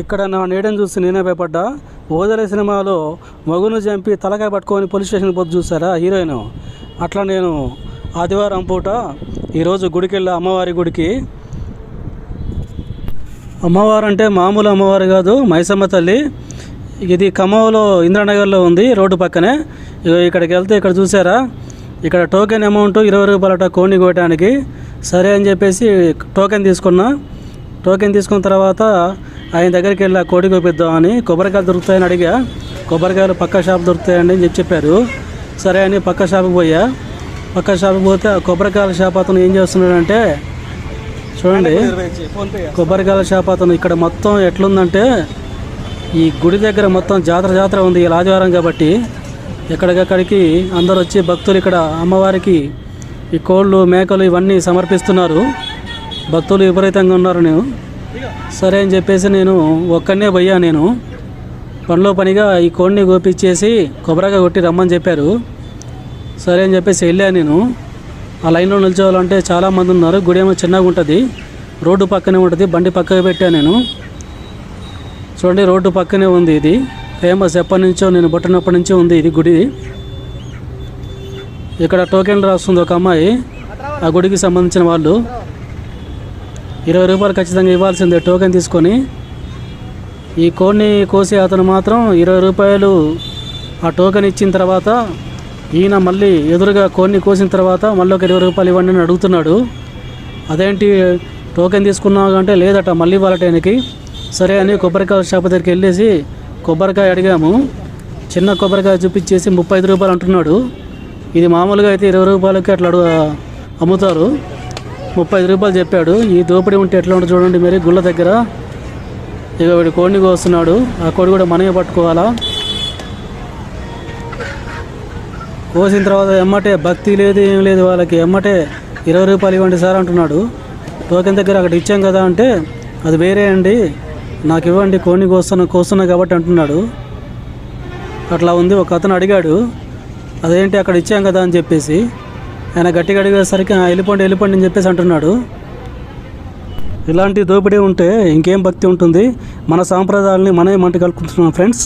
ఇక్కడ నా నీడని చూసి నేనే భయపడ్డా. ఓదల సినిమాలో మగును చంపి తలకాయ పట్టుకొని పోలీస్ స్టేషన్కి పోతు చూసారా హీరోయిన్? అట్లా నేను ఆదివారం పూట ఈరోజు గుడికి వెళ్ళా అమ్మవారి గుడికి. అమ్మవారు అంటే మామూలు అమ్మవారు కాదు మైసమ్మ తల్లి. ఇది ఖమ్మంలో ఇంద్రనగర్లో ఉంది రోడ్డు పక్కనే. ఇక్కడికి వెళ్తే ఇక్కడ చూసారా? ఇక్కడ టోకెన్ అమౌంట్ ఇరవై రూపాయలట కోడిని కోయటానికి సరే అని చెప్పేసి టోకెన్ తీసుకున్నా. టోకెన్ తీసుకున్న తర్వాత ఆయన దగ్గరికి వెళ్ళి ఆ కోడి కోపిద్దామని కొబ్బరికాయలు దొరుకుతాయని అడిగా. కొబ్బరికాయలు పక్క షాప్ దొరుకుతాయండి అని చెప్పి చెప్పారు. సరే అని పక్క షాప్కి పోయా. పక్క షాప్కి పోతే ఆ కొబ్బరికాయల షాప్ అతను ఏం చేస్తున్నాడంటే చూడండి కొబ్బరికాయల షాప్ అతను ఇక్కడ మొత్తం ఎట్లుందంటే ఈ గుడి దగ్గర మొత్తం జాతర జాతర ఉంది ఇలా ఆదివారం కాబట్టి ఎక్కడికక్కడికి అందరు వచ్చి భక్తులు ఇక్కడ అమ్మవారికి ఈ కోళ్ళు మేకలు ఇవన్నీ సమర్పిస్తున్నారు. భక్తులు విపరీతంగా ఉన్నారు. నేను సరే అని చెప్పేసి నేను ఒక్కనే పోయా నేను. పనిలో పనిగా ఈ కోడిని గోపిచ్చేసి కొబ్బరిగా కొట్టి రమ్మని చెప్పారు. సరే అని చెప్పేసి వెళ్ళా నేను. ఆ లైన్లో నిల్చోవాలంటే చాలామంది ఉన్నారు. గుడి ఏమో చిన్నగా ఉంటుంది. రోడ్డు పక్కనే ఉంటుంది. బండి పక్కకు పెట్టా నేను. చూడండి రోడ్డు పక్కనే ఉంది ఇది. ఫేమస్ ఎప్పటి నుంచో నేను పుట్టినప్పటి నుంచి ఉంది ఇది గుడి. ఇక్కడ టోకెన్ రాస్తుంది ఒక అమ్మాయి. ఆ గుడికి సంబంధించిన వాళ్ళు. ఇరవై రూపాయలు ఖచ్చితంగా ఇవ్వాల్సిందే టోకెన్ తీసుకొని. ఈ కోడిని కోసి అతను మాత్రం ఇరవై రూపాయలు ఆ టోకెన్ ఇచ్చిన తర్వాత ఈయన మళ్ళీ ఎదురుగా కోడిని కోసిన తర్వాత మళ్ళీ ఒక ఇరవై రూపాయలు ఇవ్వండి అని అడుగుతున్నాడు. అదేంటి టోకెన్ తీసుకున్నావు అంటే లేదట మళ్ళీ వాళ్ళ టైంకి సరే అని కొబ్బరికాయ షాప్ దగ్గరికి వెళ్ళేసి కొబ్బరికాయ అడిగాము. చిన్న కొబ్బరికాయ చూపించేసి ముప్పై ఐదు రూపాయలు అంటున్నాడు. ఇది మామూలుగా అయితే ఇరవై రూపాయలకి అట్లా అమ్ముతారు. ముప్పై ఐదు రూపాయలు చెప్పాడు. ఈ దోపిడీ ఉంటే ఎట్లా ఉంటుంది చూడండి మీరు గుళ్ళ దగ్గర. ఇక వీడు కోడిని కోస్తున్నాడు. ఆ కోడి కూడా మనమే పట్టుకోవాలా? కోసిన తర్వాత ఎమ్మటే భక్తి లేదు ఏం లేదు వాళ్ళకి. ఎమ్మటే ఇరవై రూపాయలు ఇవ్వండి సార్ అంటున్నాడు. టోకెన్ దగ్గర అక్కడ ఇచ్చాం కదా అంటే అది వేరే అండి. నాకు ఇవ్వండి కోడిని కోస్తున్నా కోస్తున్నా కాబట్టి అంటున్నాడు. అట్లా ఉంది. ఒక అతను అడిగాడు. అదేంటి అక్కడ ఇచ్చాం కదా అని చెప్పేసి. ఆయన గట్టిగా అడిగేసరికి "ఆ, వెళ్ళిపోండి వెళ్ళిపోండి అని చెప్పేసి అంటున్నాడు. ఇలాంటి దోపిడీ ఉంటే ఇంకేం భక్తి ఉంటుంది? మన సాంప్రదాయాలని మనమే మంట కలుపుకుంటున్నాం ఫ్రెండ్స్.